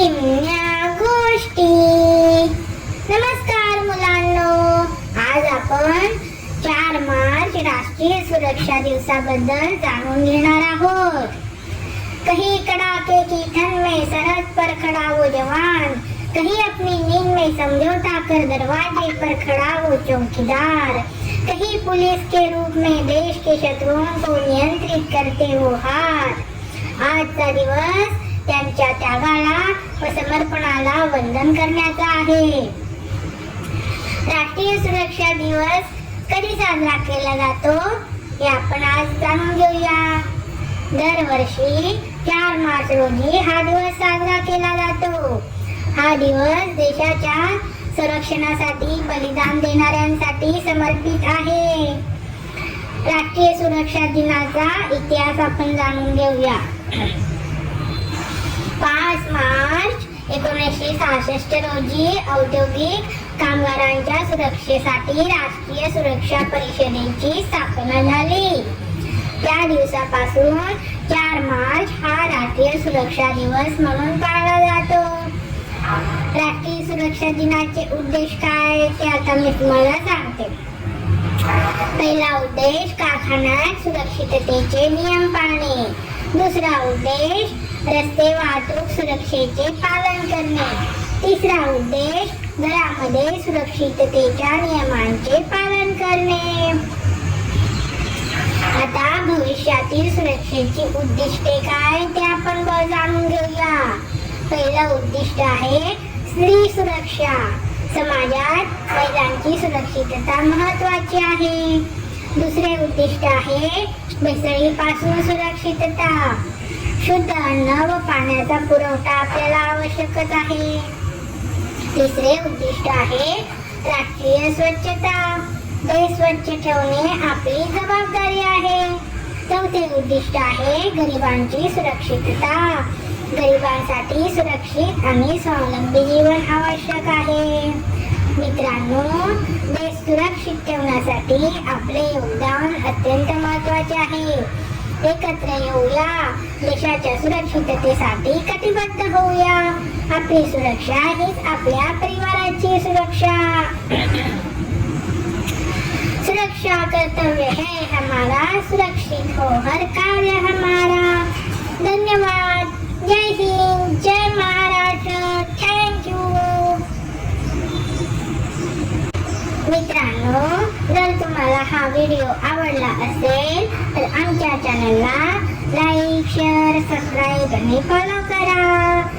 चिमण्या गोष्टी. नमस्कार मुलांनो. आज आपण चार मार्च राष्ट्रीय सुरक्षा दिवसाबद्दल जाणून घेणार आहोत. कहीं कड़ाके की ठंड में सरहद पर खड़ा वो जवान. कहीं अपनी नींद में समझौता कर दरवाजे पर खड़ा वो चौकीदार. कहीं पुलिस के रूप में देश के शत्रुओं को नियंत्रित करते वो हाथ आजचा दिवस त्यांच्या त्यागाला व समर्पणाला वंदन करण्याचा आहे. राष्ट्रीय सुरक्षा दिवस कधी साजरा केला जातो? हे आपण आज जाणून घेऊया. दरवर्षी चार मार्च रोजी हा दिवस साजरा केला जातो. हा दिवस देशाच्या संरक्षणासाठी बलिदान देणाऱ्यांसाठी समर्पित आहे. राष्ट्रीय सुरक्षा दिनाचा इतिहास आपण जाणून घेऊया. पाच मार्च एकोणीसशे सहासष्ट रोजी औद्योगिक कामगारांच्या सुरक्षेसाठी राष्ट्रीय सुरक्षा परिषदेची स्थापना झाली. त्या दिवसापासून चार मार्च हा राष्ट्रीय सुरक्षा दिवस म्हणून पाळला जातो. राष्ट्रीय सुरक्षा दिनाचे उद्देश काय ते आता मी तुम्हाला सांगते. पहिला उद्देश कारखान्यात सुरक्षिततेचे नियम पाळणे. दुसरा उद्देश रस्ते वाहतूक सुरक्षेचे पालन करणे. तिसरा उद्देश घरामध्ये सुरक्षिततेच्या नियमांचे पालन करणे. आता भविष्यातील सुरक्षेची उद्दिष्टे काय ते आपण जाणून घेऊया. पहिलं उद्दिष्ट आहे स्त्री सुरक्षा. समाजात महिलांची सुरक्षितता महत्वाची आहे. दुसरे उद्दिष्ट आहे भेसळीपासून सुरक्षितता. शुद्ध अन्न व पाण्याचा पुरवठा आपल्याला आवश्यकच आहे. तिसरे उद्दिष्ट आहे राष्ट्रीय स्वच्छता. देश स्वच्छ ठेवणे आपली जबाबदारी आहे. चौथे उद्दिष्ट आहे गरिबांची सुरक्षितता. गरिबांसाठी सुरक्षित आणि स्वावलंबी जीवन आवश्यक आहे. मित्रांनो देश सुरक्षित ठेवण्यासाठी आपले योगदान अत्यंत महत्त्वाचे आहे. एकत्र येऊया. देशाच्या सुरक्षिततेसाठी कटिबद्ध होऊया. आपली सुरक्षा हीच आपल्या परिवाराची सुरक्षा. सुरक्षा कर्तव्य है हमारा. सुरक्षित हो हर कार्य हमारा. धन्यवाद. जय हिंद. जय महाराष्ट्र. थँक्यू मित्रांनो जर तुम्हाला हा व्हिडिओ आवडला असेल आमच्या चॅनलला लाईक शेअर सबस्क्राईब आणि फॉलो करा.